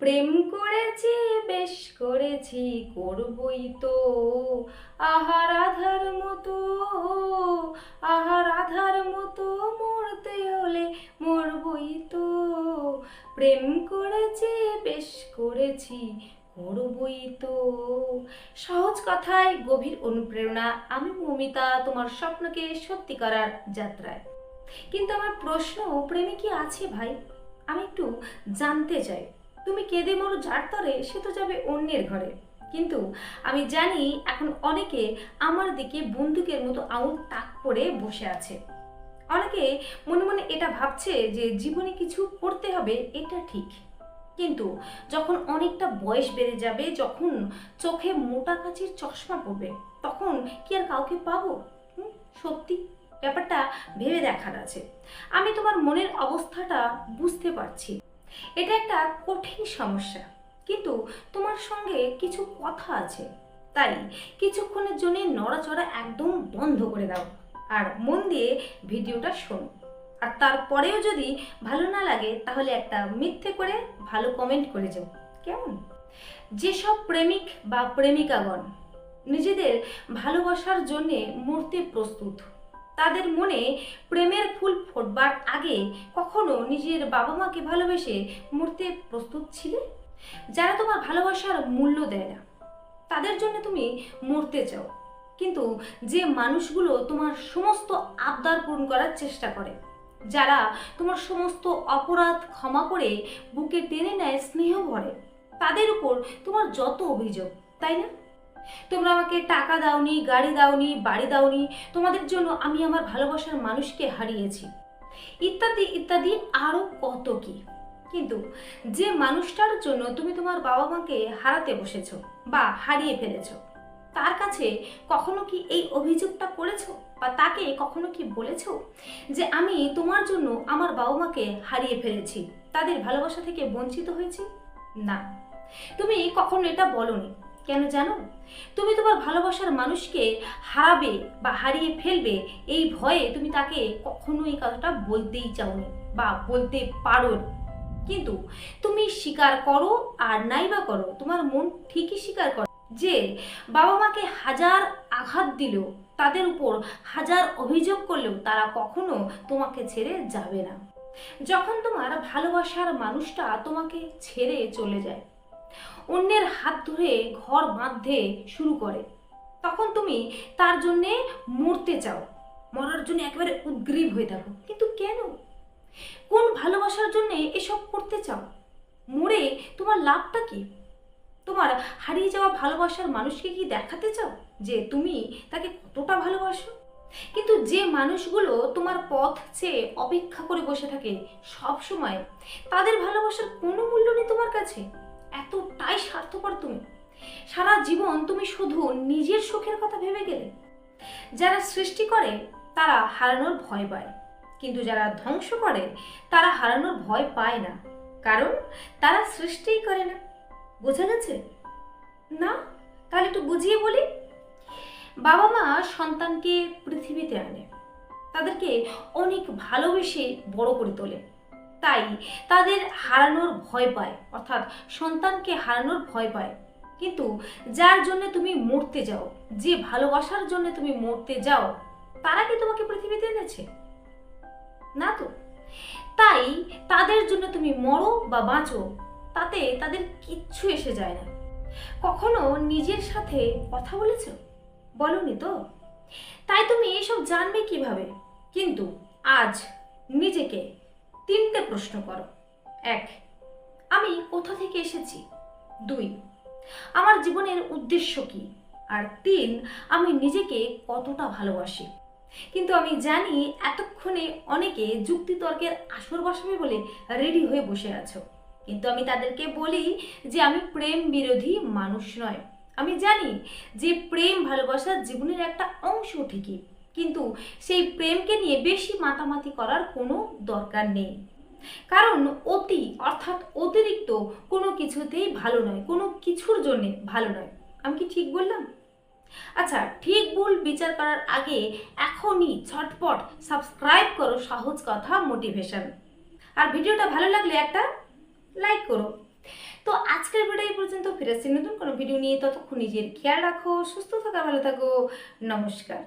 প্রেম করেছি, বেশ করেছি, করবই তো। আহার আধার মতো, আহার আধার মতো মরতে হলে মরবই তো। প্রেম করেছি, বেশ করেছি, করবই তো। সহজ কথায় গভীর অনুপ্রেরণা, আমি মমিতা, তোমার স্বপ্নকে সত্যি করার যাত্রায়। কিন্তু আমার প্রশ্ন, প্রেমে কি আছে ভাই? আমি একটু জানতে চাই। তুমি কেঁদে মরো যার তরে, সে তো যাবে অন্যের ঘরে। কিন্তু আমি জানি এখন অনেকে আমার দিকে বন্দুকের মতো আঙুল তাক করে বসে আছে। অনেকে মনে মনে এটা ভাবছে যে জীবনে কিছু করতে হবে, এটা ঠিক। কিন্তু যখন অনেকটা বয়স বেড়ে যাবে, যখন চোখে মোটা কাচির চশমা পড়বে, তখন কি আর কাউকে পাবো? সত্যি? ব্যাপারটা ভেবে দেখার আছে। আমি তোমার মনের অবস্থাটা বুঝতে পারছি। এটা একটা কঠিন সমস্যা। কিন্তু তোমার সঙ্গে কিছু কথা আছে। তাই কিছুক্ষণের জন্য নড়াচড়া একদম বন্ধ করে দাও আর মন দিয়ে ভিডিওটা শোনো। আর তারপরেও যদি ভালো না লাগে, তাহলে একটা মিথ্যে করে ভালো কমেন্ট করে যাও। কেমন? যেসব প্রেমিক বা প্রেমিকাগণ নিজেদের ভালোবাসার জন্যে মরতে প্রস্তুত তাদের মনে প্রেমের ফুল ফোটবার আগে কখনো নিজের বাবা মাকে ভালোবেসে মরতে প্রস্তুত ছিলে? যারা তোমার ভালোবাসার মূল্য দেয় না, তাদের জন্য তুমি মরতে চাও। কিন্তু যে মানুষগুলো তোমার সমস্ত আবদার পূরণ করার চেষ্টা করে, যারা তোমার সমস্ত অপরাধ ক্ষমা করে বুকে টেনে নেয়, স্নেহ ভরে, তাদের উপর তোমার যত অভিযোগ, তাই না? তোমরা আমাকে টাকা দাওনি, গাড়ি দাওনি, বাড়ি দাওনি, তোমাদের জন্য আমি আমার ভালোবাসার মানুষকে হারিয়েছি। ইত্যাদি ইত্যাদি আরও কত কি? কিন্তু যে মানুষটার জন্য তুমি তোমার বাবা মাকে হারাতে বসেছো বা হারিয়ে ফেলেছো, তার কাছে কখনো কি এই অভিযোগটা করেছ বা তাকে কখনো কি বলেছ যে আমি তোমার জন্য আমার বাবা মাকে হারিয়ে ফেলেছি, তাদের ভালোবাসা থেকে বঞ্চিত হয়েছি? না। তুমি কখনো এটা বলনি। কেন জানো? তুমি তোমার ভালোবাসার মানুষকে হারাবে বা হারিয়ে ফেলবে এই ভয়ে তুমি তাকে কখনো এই কথাটা বলতেই চাওনি বা বলতে পারো কিন্তু তুমি স্বীকার করো আর নাইবা করো, তোমার মন ঠিকই স্বীকার করো যে বাবা মাকে হাজার আঘাত দিলেও, তাদের উপর হাজার অভিযোগ করলেও তারা কখনো তোমাকে ছেড়ে যাবে না। যখন তোমার ভালোবাসার মানুষটা তোমাকে ছেড়ে চলে যায় অন্যের হাত ধরে ঘর বাঁধতে শুরু করে। তখন তুমি তার জন্যে মরতে চাও। মরার জন্য একেবারে উদ্গ্রীব হয়ে থাকো। কিন্তু কেন? কোন ভালোবাসার জন্য এসব করতে চাও? মরে তোমার লাভটা কি? তোমার হারিয়ে যাওয়া ভালোবাসার মানুষকে কি দেখাতে চাও? যে তুমি তাকে কতটা ভালোবাসো? কিন্তু যে মানুষগুলো তোমার পথ চেয়ে অপেক্ষা করে বসে থাকে সব সময় তাদের ভালোবাসার কোনো মূল্য নেই তোমার কাছে। এতটাই স্বার্থপর তুমি। সারা জীবন তুমি শুধু নিজের সুখের কথা ভেবে গেলে। যারা সৃষ্টি করে, তারা হারানোর ভয় পায়। কিন্তু যারা ধ্বংস করে, তারা হারানোর ভয় পায় না। কারণ তারা সৃষ্টিই করে না। বোঝা গেছে? না? তাহলে একটু বুঝিয়ে বলি। বাবা মা সন্তানকে পৃথিবীতে আনে। তাদেরকে অনেক ভালোবেসে বড় করে তোলে। তাই তাদের হারানোর ভয় পায়, অর্থাৎ সন্তানকে হারানোর ভয় পায়। কিন্তু যার জন্য তুমি মরতে যাও, যে ভালোবাসার জন্য তুমি মরতে যাও, তারা কি তোমাকে পৃথিবীতে এনেছে? না তো। তাই তাদের জন্য তুমি মরো বা বাঁচো, তাতে তাদের কিচ্ছু এসে যায় না। কখনো নিজের সাথে কথা বলেছ? বলনি তো? তাই তুমি এসব জানবে কীভাবে? কিন্তু আজ নিজেকে তিনটে প্রশ্ন করো। এক, আমি কোথা থেকে এসেছি? দুই, আমার জীবনের উদ্দেশ্য কি? আর তিন, আমি নিজেকে কতটা ভালোবাসি? কিন্তু আমি জানি এতক্ষণে অনেকে যুক্তিতর্কের আসর বসাবে বলে রেডি হয়ে বসে আছো। কিন্তু আমি তাদেরকে বলি যে আমি প্রেম বিরোধী মানুষ নয়। আমি জানি যে প্রেম ভালোবাসা জীবনের একটা অংশ ঠিকই কিন্তু সেই প্রেমকে নিয়ে বেশি মাতামাতি করার কোনো দরকার নেই। কারণ অতি, অর্থাৎ অতিরিক্ত কোনো কিছুতেই ভালো নয়, কোনো কিছুর জন্য ভালো নয়। আমি কি ঠিক বললাম? আচ্ছা ঠিক ভুল বিচার করার আগে এখনই ঝটপট সাবস্ক্রাইব করো সহজ কথা মোটিভেশন আর ভিডিওটা ভালো লাগলে একটা লাইক করো। তো আজকের ভিডিও এই পর্যন্ত, ফিরে আসছি নতুন কোনো ভিডিও নিয়ে। ততক্ষণ নিজের খেয়াল রাখো, সুস্থ থাকা, ভালো থাকো। নমস্কার।